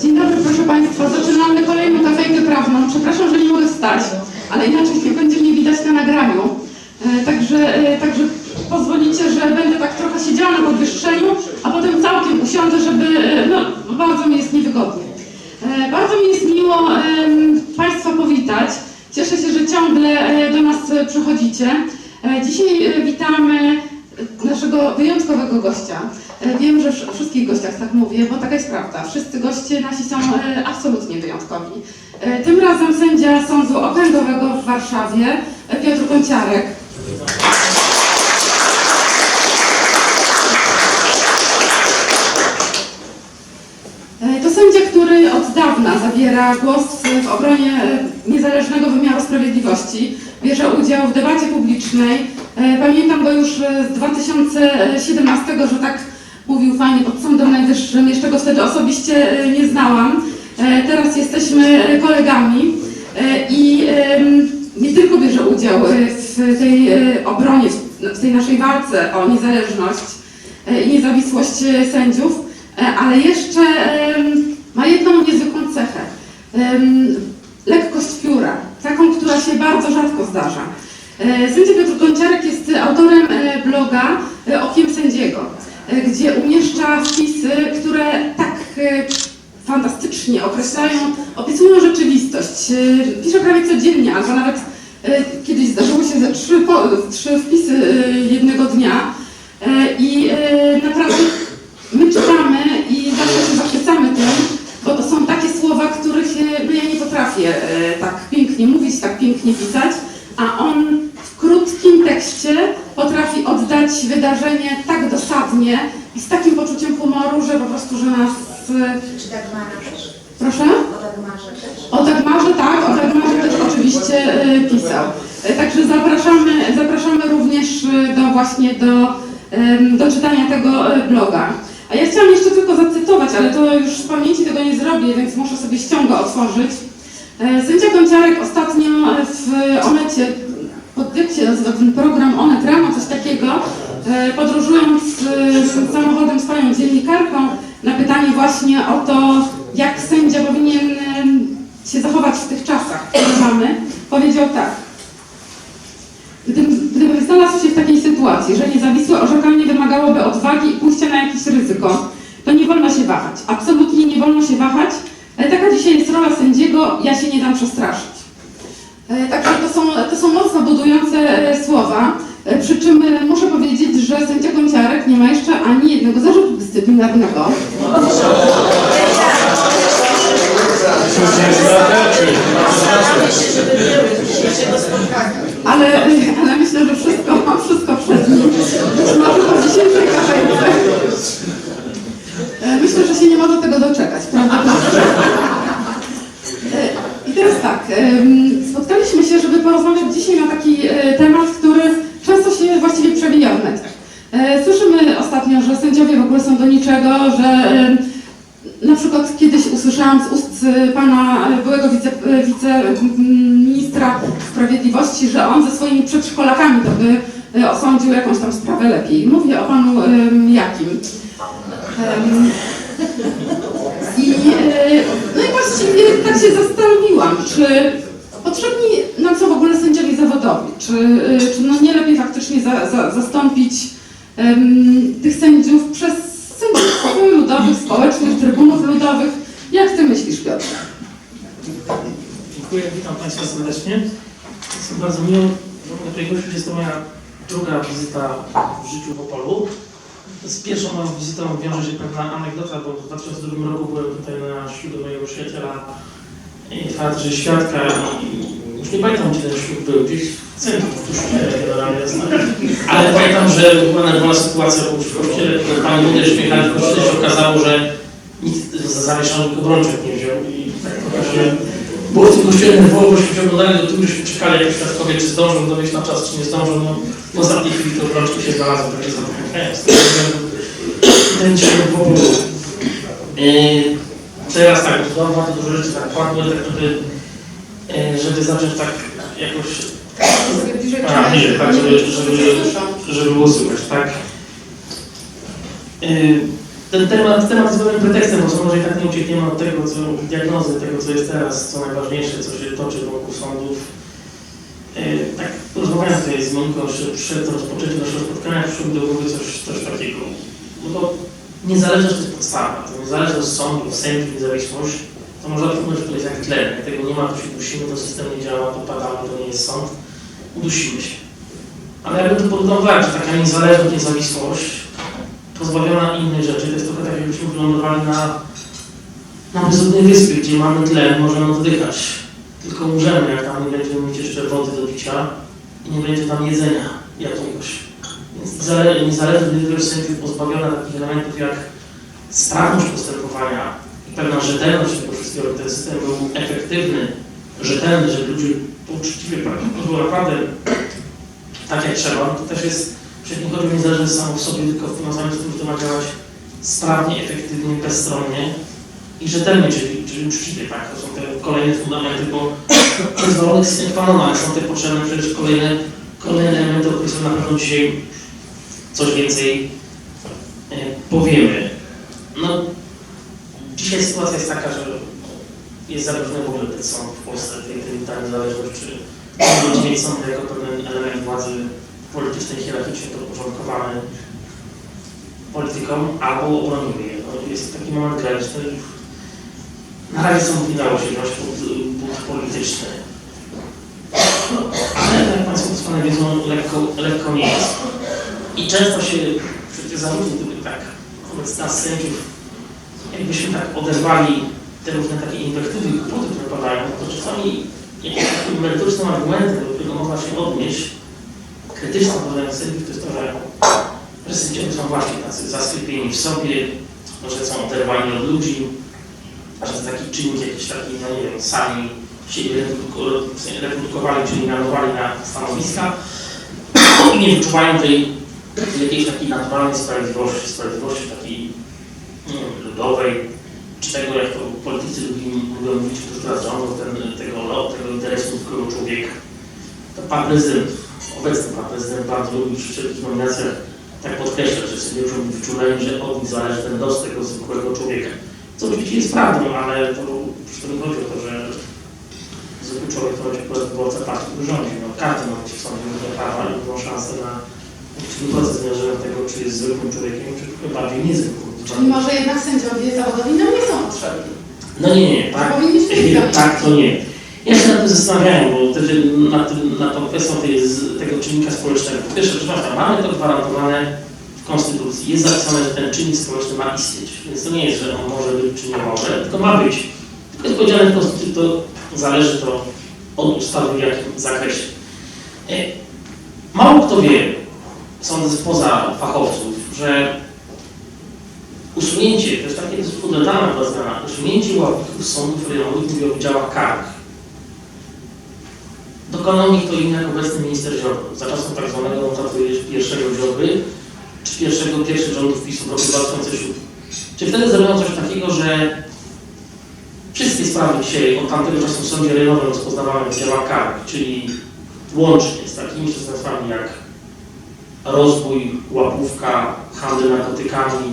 Dzień dobry, proszę Państwa. Zaczynamy kolejną kafejkę prawną. Przepraszam, że nie mogę stać, ale inaczej mnie będzie nie widać na nagraniu. E, Także, e, także pozwolicie, że będę tak trochę siedziała na podwyższeniu, a potem całkiem usiądę, żeby... e, No, bardzo mi jest niewygodnie. E, Bardzo mi jest miło em, Państwa powitać. Cieszę się, że ciągle e, do nas e, przychodzicie. E, Dzisiaj e, witamy naszego wyjątkowego gościa. E, Wiem, że o wszystkich gościach tak mówię, bo taka jest prawda. Wszyscy goście nasi są e, absolutnie wyjątkowi. E, Tym razem sędzia Sądu Okręgowego w Warszawie, Piotr Kąciarek. E, To sędzia, który od dawna zabiera głos w obronie niezależnego wymiaru sprawiedliwości. Bierze udział w debacie publicznej. E, Pamiętam go już e, z 2017, że tak mówił fajnie pod Sądem Najwyższym. Jeszcze go wtedy osobiście e, nie znałam. Teraz jesteśmy kolegami i nie tylko bierze udział w tej obronie, w tej naszej walce o niezależność i niezawisłość sędziów, ale jeszcze ma jedną niezwykłą cechę. Lekkość pióra, taką, która się bardzo rzadko zdarza. E, Sędzia Piotr Gąciarek jest autorem e, bloga e, Okiem Sędziego, e, gdzie umieszcza wpisy, które tak e, fantastycznie określają, opisują rzeczywistość. E, Pisze prawie codziennie, albo nawet e, kiedyś zdarzyło się ze trzy, po, trzy wpisy e, jednego dnia. E, I e, naprawdę my czytamy i zawsze się zachwycamy tym, bo to są takie słowa, których e, no ja nie potrafię e, tak pięknie mówić, tak pięknie pisać, a on w krótkim tekście potrafi oddać wydarzenie tak dosadnie i z takim poczuciem humoru, że po prostu, że nas... Czy tak marzysz? Proszę? O tak marzę też? O Dagmarze, tak, o Dagmarze też oczywiście e, pisał. E, Także zapraszamy, zapraszamy również e, do właśnie do, do czytania tego bloga. A ja chciałam jeszcze tylko zacytować, ale to już z pamięci tego nie zrobię, więc muszę sobie ściągę otworzyć. E, Sędzia Gąciarek ostatnio w Onecie, pod jak się nazywa ten program Onet Rano, coś takiego, e, podróżując e, samochodem z panią dziennikarką na pytanie właśnie o to, jak sędzia powinien się zachować w tych czasach, które mamy, powiedział tak. Gdybym, gdybym znalazł się w takiej sytuacji, że niezawisłe orzekanie wymagałoby odwagi i pójścia na jakieś ryzyko, to nie wolno się wahać. Absolutnie nie wolno się wahać. Taka dzisiaj jest rola sędziego, ja się nie dam przestraszyć. E, Także to są, to są mocno budujące e, słowa. E, Przy czym muszę powiedzieć, że sędzia Gąciarek nie ma jeszcze ani jednego zarzutu dyscyplinarnego. Ale, ale myślę, że wszystko, wszystko przed nim. Być może po dzisiejszej kafejce. Myślę, że się nie może tego doczekać, prawda? E, I teraz tak, spotkaliśmy się, żeby porozmawiać dzisiaj na taki e, temat, który często się właściwie przewija w mediach. E, Słyszymy ostatnio, że sędziowie w ogóle są do niczego, że na przykład kiedyś usłyszałam z ust pana byłego wice, wiceministra sprawiedliwości, że on ze swoimi przedszkolakami to by osądził jakąś tam sprawę lepiej. Mówię o panu jakim. I, e, no i właściwie tak się zastanowiłam, czy potrzebni nam są w ogóle sędziowie zawodowi, czy, e, czy no nie lepiej faktycznie za, za, zastąpić em, tych sędziów przez sędziów ludowych, społecznych, trybunów ludowych. Jak ty myślisz, Piotr? Dziękuję, witam Państwa serdecznie. Jest mi bardzo miło, że mogę tutaj. Jest to moja druga wizyta w życiu w Opolu. Z pierwszą moją wizytą wiąże się pewna anegdota, bo w 2002 roku byłem tutaj na ślubie mojego przyjaciela i twarzy świadka i już nie pamiętam, gdzie ten ślub był, gdzieś w centrum, w kościele generalnie. Ale pamiętam, że była nerwowa sytuacja, bo w kościele, pani młody śmiechali w kościele się okazało, że nikt z zawieszonych obrączek nie wziął i tak się było w tym kościele się oglądali do tyłu, żeśmy czekali, jak świadkowie, czy zdążą dowieść na czas, czy nie zdążą. No, w ostatniej chwili te obrączki się znalazły, takie zamknięte. Z tego względu ten w ogóle. Yy, Teraz tak, dwa bardzo dużo rzeczy tak padły, tak żeby, yy, żeby zacząć tak jakoś A, nie, tak, żeby, żeby, żeby było słychać, tak? Yy, ten temat, temat jest pewnym pretekstem, bo może i tak nie uciekniemy od tego, co diagnozy, tego, co jest teraz, co najważniejsze, co się toczy wokół sądów. E, tak tutaj z Moniką przed rozpoczęciem naszego spotkania, przyszło do głowy coś, coś takiego. No bo niezależność to jest podstawa, to niezależność sądów, sędziów, niezawisłość, to można uznać, że to jest jak tlen. Jak tego nie ma, to się dusimy, to system nie działa, to padamy, to nie jest sąd, udusimy się. Ale jakby to podbudować, że taka niezależność, niezawisłość, pozbawiona innych rzeczy, to jest trochę tak, jakbyśmy wylądowali na, na bezludnej wyspie, gdzie mamy tlen, możemy oddychać. Tylko umrzemy, jak tam nie będziemy mieć jeszcze wody do picia i nie będzie tam jedzenia jakiegoś. Więc niezale- niezależność niezależność sędziów pozbawiona takich elementów jak sprawność postępowania i pewna rzetelność tego wszystkiego, ten system był efektywny, rzetelny, żeby ludzie uczciwie to było naprawdę tak jak trzeba, no to też jest, przecież nie niezależność samo w sobie, tylko w tym, że to ma działać sprawnie, efektywnie, bezstronnie i rzetelnie, czyli, czyli uczciwie, tak? To są te kolejne fundamenty, bo sine qua non, ale są te potrzebne przecież kolejne, kolejne elementy, o których na pewno dzisiaj coś więcej e, powiemy. No, dzisiaj sytuacja jest taka, że jest zagrożony w ogóle ten sąd w Polsce, tej, tej ta niezależność, czy ludzie sąd jako pewien element władzy politycznej, hierarchicznie podporządkowany politykom, albo obroniły je. No, jest taki moment graniczny. Na razie sąd nie dało się wziąć pod but polityczny. Ale tak jak Państwo doskonale wiedzą, lekko, lekko nie jest. I często się przecież zarzuty, gdyby tak wobec nas sędziów, jakbyśmy tak oderwali te różne takie inwektywy i kłopoty, które padają, to czasami jakieś takie merytoryczne argumenty, do którego można się odnieść, krytyczne wobec sędziów, to jest to, że, że sędziowie są właśnie tacy zasklepieni w sobie, że są oderwani od ludzi, że to taki czynnik jakiś taki, no nie wiem, sami reproduku- reprodukowali, czyli mianowali na stanowiska i nie wyczuwają tej jakiejś takiej naturalnej sprawiedliwości, sprawiedliwości takiej nie wiem, ludowej, czy tego, jak to politycy lubią, mówić, którzy teraz rządzą, ten, tego, tego interesu ludzkiego człowieka. To pan prezydent, obecny pan prezydent bardzo lubi przy wszelkich nominacjach tak podkreślać, że być wyczuleni, że od nich zależy ten los tego zwykłego człowieka. Co oczywiście jest prawdą, ale to przy tym chodzi o to, że zwykły człowiek to będzie wyborca partii, który rządzi. No, każdy ma w sądzie różne prawa i ma szansę na uczciwy proces zmierzenia tego, czy jest zwykłym człowiekiem, czy bardziej niezwykłym. Czyli może jednak sędziowie zawodowi nam nie są potrzebni. No nie, nie, tak. Tak, to nie. Ja się nad tym zastanawiałem, bo nad, tym, nad tą kwestią tej, tego czynnika społecznego. Po pierwsze, Państwa, mamy to gwarantowane w Konstytucji. Jest zapisane, że ten czynnik społeczny ma istnieć. Więc to nie jest, że on może być czy nie może, tylko ma być. Tylko jest powiedziane w Konstytucji, to zależy to od ustawy w jakim zakresie. E, Mało kto wie, sądzę spoza fachowców, że usunięcie, to jest takie chyba zmiana, usunięcie ławników sądów rejonowych, mówię o wydziałach karnych. Dokonał nich to inny obecny minister Ziobro. Za czasów tak zwanego notatuje pierwszego Ziobry, czy pierwszego, pierwszych rządów PiSu w roku 2007. Czy wtedy zrobiono coś takiego, że wszystkie sprawy dzisiaj od tamtego czasu w sądzie rejonowym rozpoznawane w działach karnych, czyli łącznie z takimi przestępstwami jak rozbój, łapówka, handel narkotykami,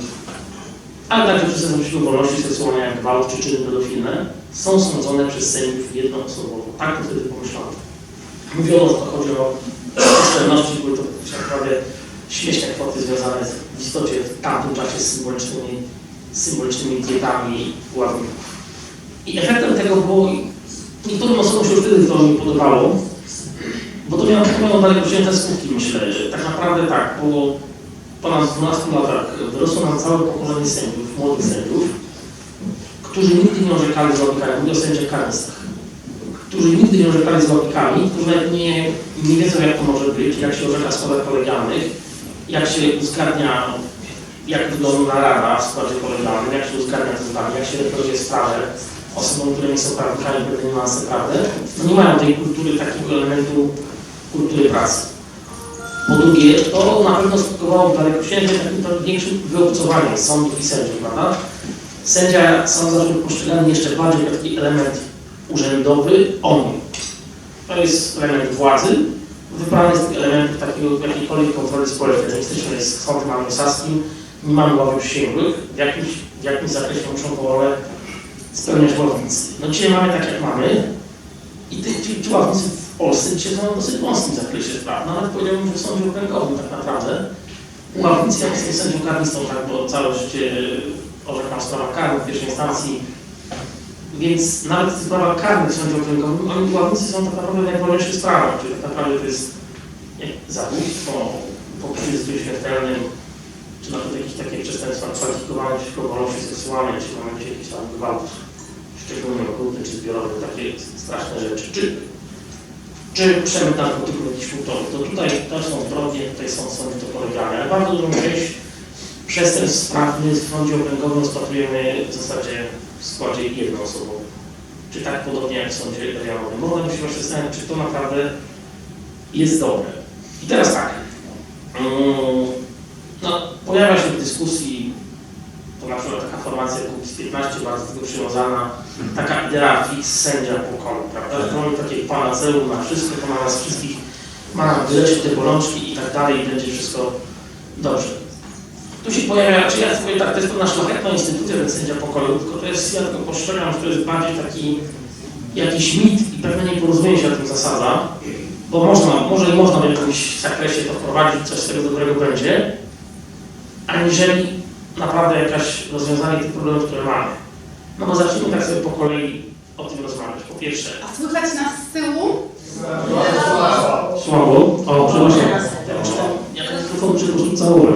ale także przestępstwa wolności seksualnej jak gwałt czy czyny pedofilne, są sądzone przez sędziów jednoosobowo. Tak to wtedy pomyślano. Mówiono, że to chodzi o oszczędności, były to naprawdę śmieszne kwoty związane z, w istocie w tamtym czasie z symbolicznymi, symbolicznymi dietami ławników. I efektem tego było, niektórym osobom się już wtedy to nie podobało, bo to miało, to miało daleko wzięte skutki, myślę. że Tak naprawdę tak, po ponad 12 latach wyrosło nam całe pokolenie sędziów, młodych sędziów, którzy nigdy nie orzekali z łapikami, mówię o sędziach karnistach, którzy nigdy nie orzekali z łapikami, którzy nawet nie, nie wiedzą jak to może być, jak się orzeka w sprawach kolegialnych, jak się uzgadnia, jak wygląda narada w składzie kolegialnym, jak się uzgadnia te zdanie, jak się reprezentuje sprawę osobom, które nie są prawnikami, nie ma naprawdę, no nie mają tej kultury, takiego elementu kultury pracy. Po drugie, to na pewno skutkowało daleko sięgiem takim większym wyobcowaniem sądów i sędziów, prawda? Sędzia sąd zaczął postrzegany jeszcze bardziej taki element urzędowy, on. To jest element władzy, wybrany z tych elementów takiego jakiejkolwiek kontroli społecznej. Jest sądem anglosaskim, nie mamy ławy przysięgłych, w jakimś, w jakimś zakresie muszą tą spełniać ławnicy. No dzisiaj mamy tak jak mamy i ty, ci, ci ławnicy w Polsce dzisiaj są w dosyć wąskim zakresie spraw. Nawet powiedziałbym, że w sądzie okręgowym tak naprawdę. Ławnicy, jak jestem sędzią karnistą, tak, bo całe życie orzekam w sprawach karnych w pierwszej instancji, więc nawet w sprawach karnych w sądzie okręgowym, oni ławnicy są tak naprawdę w najważniejszych sprawach, czyli tak naprawdę to jest jak zabójstwo, pokrzywstwie śmiertelnym, czy nawet jakieś takie przestępstwa kwalifikowane przeciwko wolności seksualnej, czy mamy gdzieś jakiś tam gwałt szczególnie okrutny, czy zbiorowy, takie straszne rzeczy, czy, czy przemyt narkotyków jakiś kulturowy. To tutaj też są zbrodnie, tutaj są, są to powiedziane, ale bardzo dużą część przestępstw sprawnych w sądzie okręgowym rozpatrujemy w zasadzie w składzie jednoosobowym. Czy tak podobnie jak w sądzie rejonowym. Można by się właśnie zastanawiać, czy to naprawdę jest dobre. I teraz tak. Mm, No, pojawia się w dyskusji, to na przykład taka formacja Kukiz 15 bardzo do tego przywiązana, taka idea fix sędzia prawda? Że mamy takie panaceum na wszystko, to na nas wszystkich ma nam wyleczyć te bolączki i tak dalej i będzie wszystko dobrze. Tu się pojawia, czy ja powiem tak, to jest pewna szlachetna instytucja, ten sędzia pokoju, tylko to jest, ja tylko postrzegam, że to jest bardziej taki jakiś mit i pewne nieporozumienie się na tym zasadza, bo można, może i można w jakimś zakresie to wprowadzić, coś z tego dobrego będzie, aniżeli naprawdę jakaś rozwiązanie tych problemów, które mamy. No bo zacznijmy tak sobie po kolei o tym rozmawiać. Po pierwsze, A słychać nas z tyłu? słabo. O, przepraszam. Ja ten mikrofon po całować,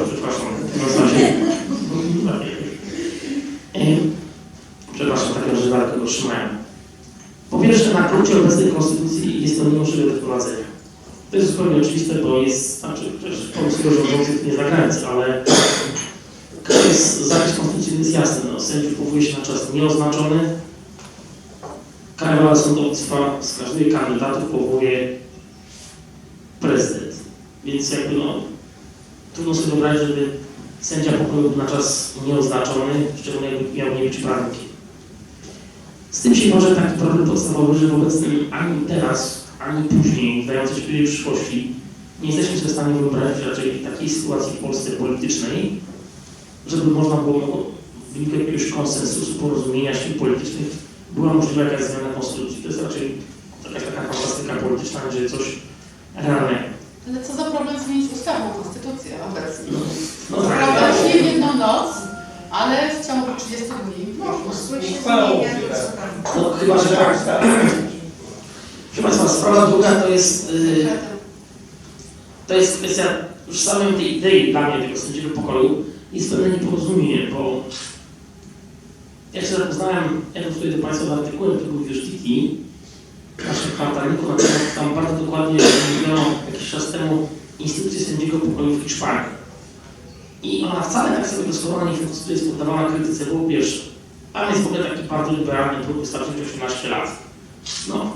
przepraszam. Taką żywalkę otrzymałem. Po pierwsze, na gruncie obecnej konstytucji jest to niemożliwe do wprowadzenia. To jest zupełnie oczywiste, bo jest, znaczy, przecież pomysł rządzących nie za ale jest, zakres konstytucji jest jasny. No, sędziów powołuje się na czas nieoznaczony. Krajowa Sądownictwa z każdej kandydatów powołuje prezydent. Więc jakby no, trudno sobie wyobrazić, żeby sędzia pokoju na czas nieoznaczony, szczególnie miał nie być prawnikiem. Z tym się może taki problem podstawowy, że w obecnym ani teraz, ani później, w dającej się w przyszłości, nie jesteśmy sobie w stanie wyobrazić raczej takiej sytuacji w Polsce politycznej, żeby można było w wyniku jakiegoś konsensusu, porozumienia sił politycznych była możliwa jakaś zmiana konstytucji. To jest raczej taka fantastyka polityczna, że coś realnego. Ale co za problem zmienić ustawą, konstytucję obecnie? No, no tak. Prawda, już nie w jedną noc, ale w ciągu 30 dni. Można, to, co tam. No chyba, że tak. Proszę Państwa, sprawa druga to jest, y, to jest kwestia już samej tej idei dla mnie tego sędziego pokoju jest pewne nieporozumienie, bo jak się zapoznałem, ja tu tutaj do Państwa w artykule, który był w Justitii, w naszym kwartalniku, na temat tam bardzo dokładnie mówiono jakiś czas temu instytucję sędziego pokoju w Hiszpanii. I ona wcale tak sobie doskonale nie funkcjonuje, jest poddawana krytyce, było pierwsze. Tam jest w ogóle taki bardzo liberalny próg wystarczyć 18 lat. No,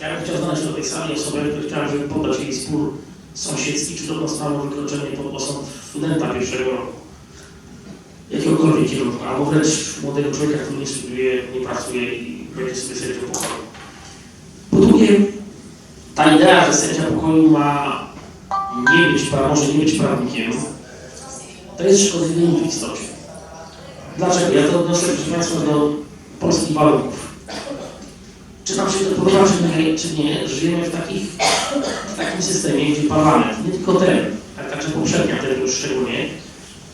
ja bym chciał znaleźć do tej sali osobę, która chciała, żeby poddać jej spór sąsiedzki, czy drobną sprawą wykroczenie pod osąd studenta pierwszego roku. Jakiegokolwiek kierunku, albo wręcz młodego człowieka, który nie studiuje, nie pracuje i będzie sobie sędzią pokoju. Ta idea, że sędzia pokoju ma nie być, może nie być prawnikiem, to jest szkodliwe w istocie. Dlaczego? Ja to odnoszę, proszę Państwa, do polskich warunków. Czy nam się to podoba, czy nie, czy nie, żyjemy w, takich, w takim systemie, gdzie parlament, nie tylko ten, a także poprzednia, ten już szczególnie,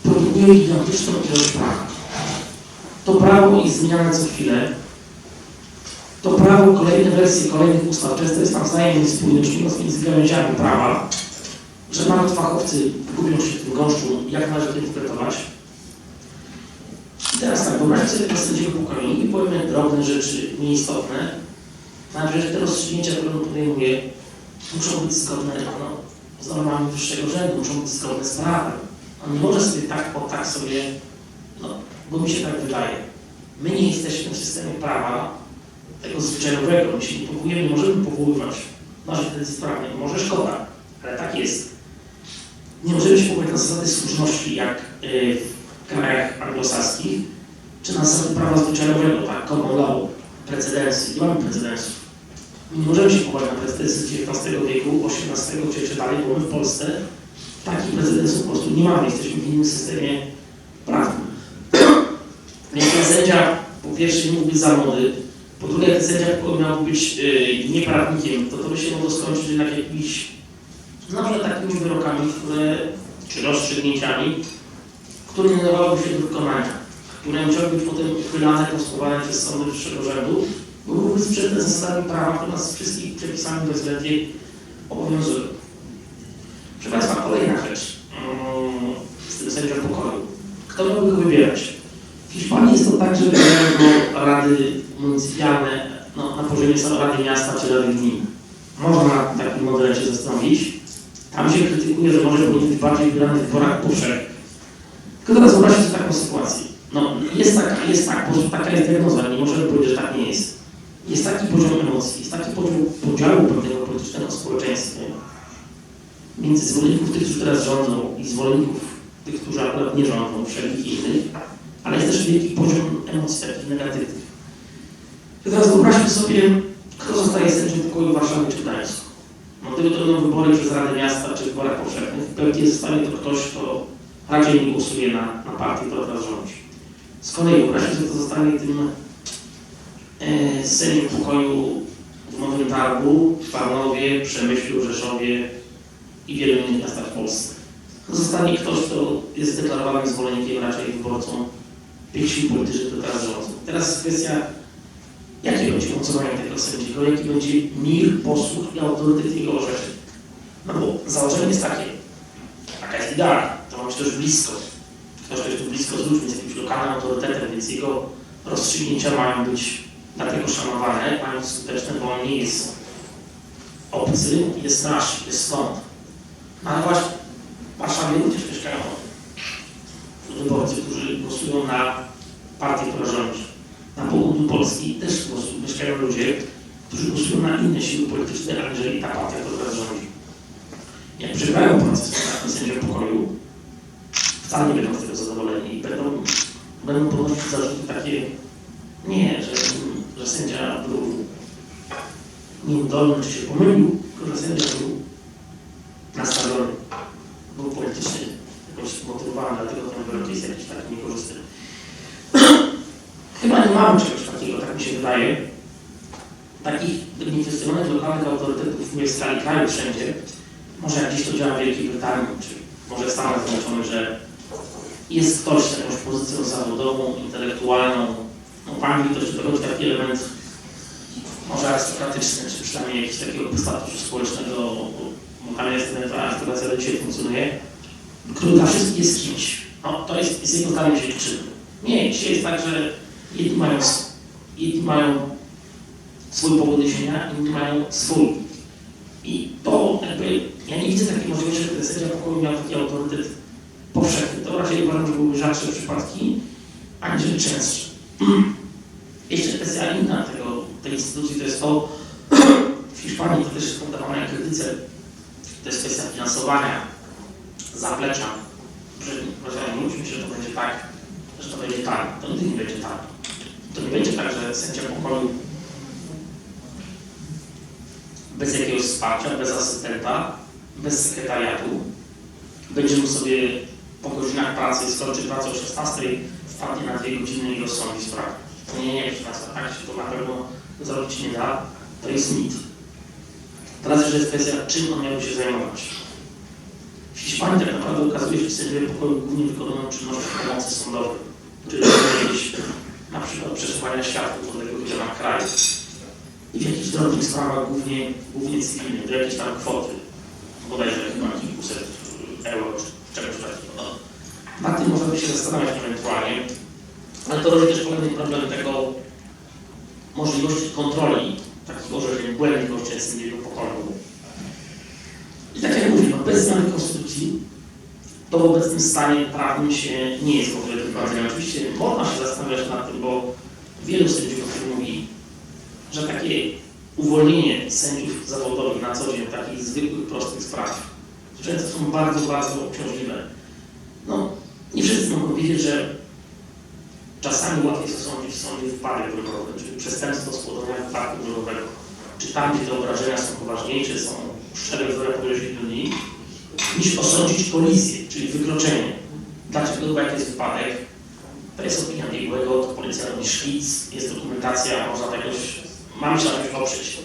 produkuje gigantyczną ilość prawa. To prawo jest zmieniane co chwilę. To prawo, kolejne wersje kolejnych ustaw, często jest tam wzajemnie spójność między gałęziami prawa, że nawet fachowcy gubią się w tym gąszczu, jak należy to interpretować. I teraz tak, wyobraźcie sobie tego sędziego pokoju i powiemy drobne rzeczy, nieistotne, nawet że te rozstrzygnięcia, które on podejmuje, muszą być zgodne no, z normami wyższego rzędu, muszą być zgodne z prawem. On nie może sobie tak, o tak sobie, no, bo mi się tak wydaje. My nie jesteśmy w systemie prawa tego zwyczajowego, my się nie powołujemy, możemy powoływać naszych decyzji prawnych, może szkoda, ale tak jest. Nie możemy się powoływać na zasady słuszności, jak y, w krajach anglosaskich, czy na zasady prawa zwyczajowego, tak, common law, precedencji. Nie mamy precedensów. Nie możemy się powołać na precedencji z XIX wieku, XVIII czy dalej, bo my w Polsce takich precedensów po prostu nie mamy. Jesteśmy w innym systemie prawdą. Więc ten sędzia po pierwsze nie mógł być za młody, po drugie ten sędzia miał być yy, nie prawnikiem, to to by się mogło skończyć jednak jakimiś, no może takimi wyrokami, które, czy rozstrzygnięciami, które nie nadawałyby się do wykonania, które musiały być potem uchylane, konstruowane przez sądy wyższego rzędu, bo byłyby sprzeczne z zasadami prawa, które nas wszystkich przepisami bezwzględnie obowiązują. Proszę Państwa, kolejna rzecz mm, z tym sędzią pokoju. Kto miałby go wybierać? W Hiszpanii jest to tak, że wybierają go rady municypalne no, na poziomie Rady Miasta czy Rady Gminy. Można nad takim modelem się zastanowić. Tam się krytykuje, że może powinien być bardziej wybierany w wyborach powszechnych. Tylko teraz wyobraźcie sobie taką sytuację. No, jest taka, jest tak, bo taka jest diagnoza, nie możemy powiedzieć, że tak nie jest. Jest taki poziom emocji, jest taki poziom podziału pewnego politycznego w społeczeństwie między zwolenników tych, którzy teraz rządzą i zwolenników tych, którzy akurat nie rządzą, wszelkich innych, ale jest też wielki poziom emocji takich negatywnych. Teraz wyobraźmy sobie, kto zostaje sędzią pokoju w Warszawie czy Gdańsku. No gdyby to będą wybory przez Radę Miasta czy w wyborach powszechnych, pewnie zostanie to ktoś, kto raczej nie głosuje na, na partię, która teraz rządzi. Z kolei wyobraźmy sobie, kto zostanie tym e, sędzią pokoju w Nowym Targu, w Tarnowie, Przemyślu, Rzeszowie i wielu innych miastach w Polsce. Zostanie ktoś, kto jest zdeklarowanym zwolennikiem raczej wyborcą tych sił politycznych, które teraz rządzą. Teraz kwestia, będzie mocowanie tego sędziego, jaki będzie mir, posłuch i autorytet jego orzeczeń. No bo założenie jest takie, taka jest idea, to ma być też blisko. Ktoś, kto jest tu blisko z ludźmi, jest jakimś lokalnym autorytetem, więc jego rozstrzygnięcia mają być dlatego szanowane, mają być skuteczne, bo on nie jest obcy, jest nasz, jest stąd. No ale właśnie w Warszawie również mieszkają wyborcy, którzy głosują na partię, która rządzi. Na południu Polski też głosują, mieszkają ludzie, którzy głosują na inne siły polityczne, aniżeli ta partia, która rządzi. Jak przegrają proces na sędzią pokoju, wcale nie będą z tego zadowoleni i będą, będą podnosić zarzuty takie, nie, że, że sędzia był nieudolny czy się pomylił, tylko że sędzia był nastawiony, był politycznie jakoś zmotywowany, dlatego ten wyrok jest jakiś taki niekorzystny. Chyba nie mamy czegoś takiego, tak mi się wydaje. Takich niekwestionowanych lokalnych autorytetów nie w skali kraju wszędzie. Może jak gdzieś to działa w Wielkiej Brytanii, czy może w Stanach Zjednoczonych, że jest ktoś z jakąś pozycją zawodową, intelektualną. No w Anglii to dochodzi taki element może arystokratyczny, czy przynajmniej jakiegoś takiego statusu społecznego, bo tam jest ta arystokracja, dzisiaj funkcjonuje, który dla wszystkich jest kimś. No, to jest, jest jego zdaniem się liczy. Nie, dzisiaj jest tak, że jedni mają, jedni mają swój powód niesienia, inni mają swój. I to jakby, ja nie widzę takiej możliwości, że ten sędzia pokoju miał taki autorytet powszechny. To raczej uważam, że były rzadsze przypadki, aniżeli częstsze. Jeszcze kwestia inna tego, tej instytucji to jest to, w Hiszpanii to też jest poddawane jak krytyce, to jest kwestia finansowania, zaplecza. Że, że nie że to będzie tak, że to będzie tak. To nigdy nie będzie tak. To nie będzie tak, że sędzia pokoju bez jakiegoś wsparcia, bez asystenta, bez sekretariatu będzie mógł sobie po godzinach pracy skończyć pracę o 16, wpadnie na dwie godziny i rozsądzi sprawę. Nie, nie, proszę tak się to na pewno zrobić nie da. To jest mit. Teraz jeszcze jest kwestia, czym on miałby się zajmować. W Hiszpanii tak naprawdę okazuje się, że sędziowie pokoju głównie wykonują czynności pomocy sądowej, czyli jakieś na przykład przesłuchania świadków gdzie ma kraju i w jakichś drobnych sprawach, głównie, głównie cywilnych, do jakiejś tam kwoty, bodajże chyba kilkuset euro czy czegoś takiego. No. Nad tym można by się zastanawiać ewentualnie, ale to rodzi też kolejny problem tego możliwości kontroli takich orzeczeń błędnych orzeczeń sędziego pokoju. I tak jak mówię, no bez zmiany konstytucji to w obecnym stanie prawnym się nie jest możliwe do wprowadzenia. Oczywiście można się zastanawiać nad tym, bo wielu sędziów o mówi, że takie uwolnienie sędziów zawodowych na co dzień takich zwykłych, prostych spraw często są bardzo, bardzo obciążliwe. No, nie wszyscy mogą wiedzieć, że czasami łatwiej jest osądzić w sądzie wypadek drogowy, czyli przestępstwo spowodowane wypadku drogowego. Czy tam, gdzie te obrażenia są poważniejsze, są szczere zdrowia podejrzliwi, niż osądzić kolizję, czyli wykroczenie. dlaczego, jak jest wypadek, to jest opinia biegłego, to policja robi szkic, jest dokumentacja, można jakoś, mamy się na czymś oprzeć.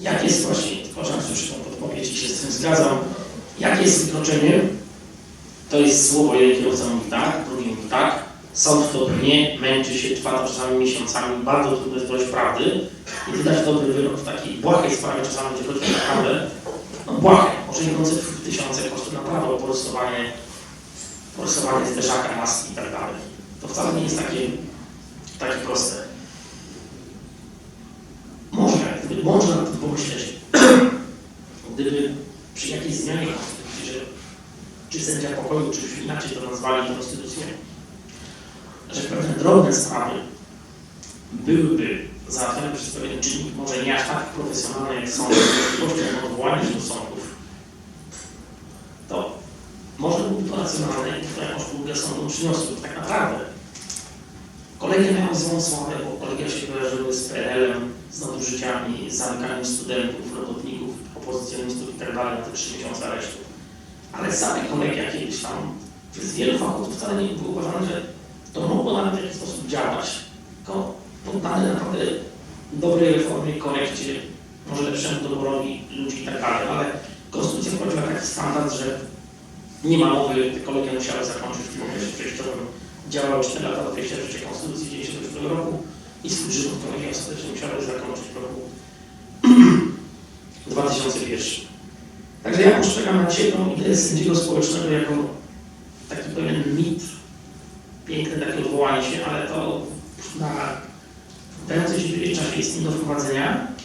Jak jest właśnie, proszę słyszę tą podpowiedź i się z tym zgadzam, jakie jest wykroczenie, to jest słowo, jeden kierowca mówi tak, drugi mówi tak, sąd to nie, męczy się, trwa to czasami miesiącami, bardzo trudno jest dojść prawdy. I wydać dobry wyrok w takiej błahej sprawie, czasami gdzie chodzi naprawdę, no błahe, może idące w tysiące kosztów naprawdę o porysowanie, porysowanie zderzaka, maski i tak dalej. To wcale nie jest takie, takie proste. Może, gdyby można nad tym pomyśleć, gdyby przy jakiejś zmianie konstytucji, że czy sędzia pokoju, czy inaczej to nazwali konstytucję, że pewne drobne sprawy byłyby załatwione przez pewien czynnik, może nie aż tak profesjonalny jak sąd, się do sądów, to może byłoby to racjonalne i jakąś ulgę sądom przyniosły. Tak naprawdę kolegia miały złą sławę, bo kolegia się kojarzyły z PRL-em, z nadużyciami, z zamykaniem studentów, robotników, opozycjonistów i tak dalej te trzy miesiące aresztu. Ale same kolegia kiedyś tam, przez wielu fakultów wcale nie było uważane, że to mogło nawet w jakiś sposób działać. Tylko poddane naprawdę dobrej reformie, korekcie, może lepszemu doborowi ludzi i tak dalej, ale konstytucja wprowadziła taki standard, że nie ma mowy, te kolegia musiały zakończyć w tym okresie przejściowym. Działało 4 lata do wejścia w życie konstytucji 1996 roku i swój żywot kolegia ostatecznie musiały zakończyć w roku 2001. Także ja postrzegam na tą ideę sędziego społecznego jako taki pewien mit, piękne takie odwołanie się, ale to na dającej się w czasie jest nie do wprowadzenia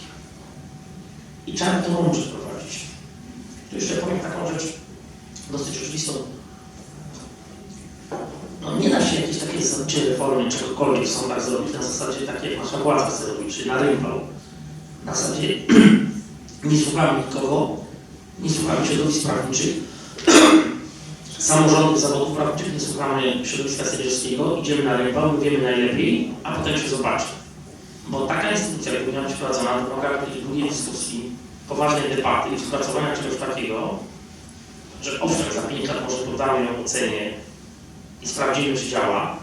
i trzeba to mądrze prowadzić. Tu jeszcze powiem taką rzecz dosyć oczywistą. No nie da się jakiejś takiej zasadniczej reformy czegokolwiek w sądach zrobić na zasadzie takiej, jak nasza władza chce robić, czyli na rympał. Na zasadzie nie słuchamy nikogo, nie słuchamy środowisk prawniczych, samorządów, zawodów prawniczych, nie słuchamy środowiska sędziowskiego, idziemy na rympał, wiemy najlepiej, a potem się zobaczy. Bo taka instytucja powinna być prowadzona, wymaga takiej długiej dyskusji, poważnej debaty i współpracowania czegoś takiego, że owszem, za 5 lat może poddamy ją ocenie i sprawdzimy, czy działa,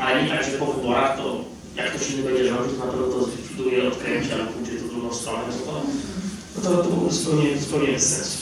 ale nie tak, że po wyborach to jak ktoś inny będzie rządził, to na pewno to zlikwiduje, odkręci albo pójdzie w drugą stronę, no to, no to, to zupełnie, zupełnie bez sensu.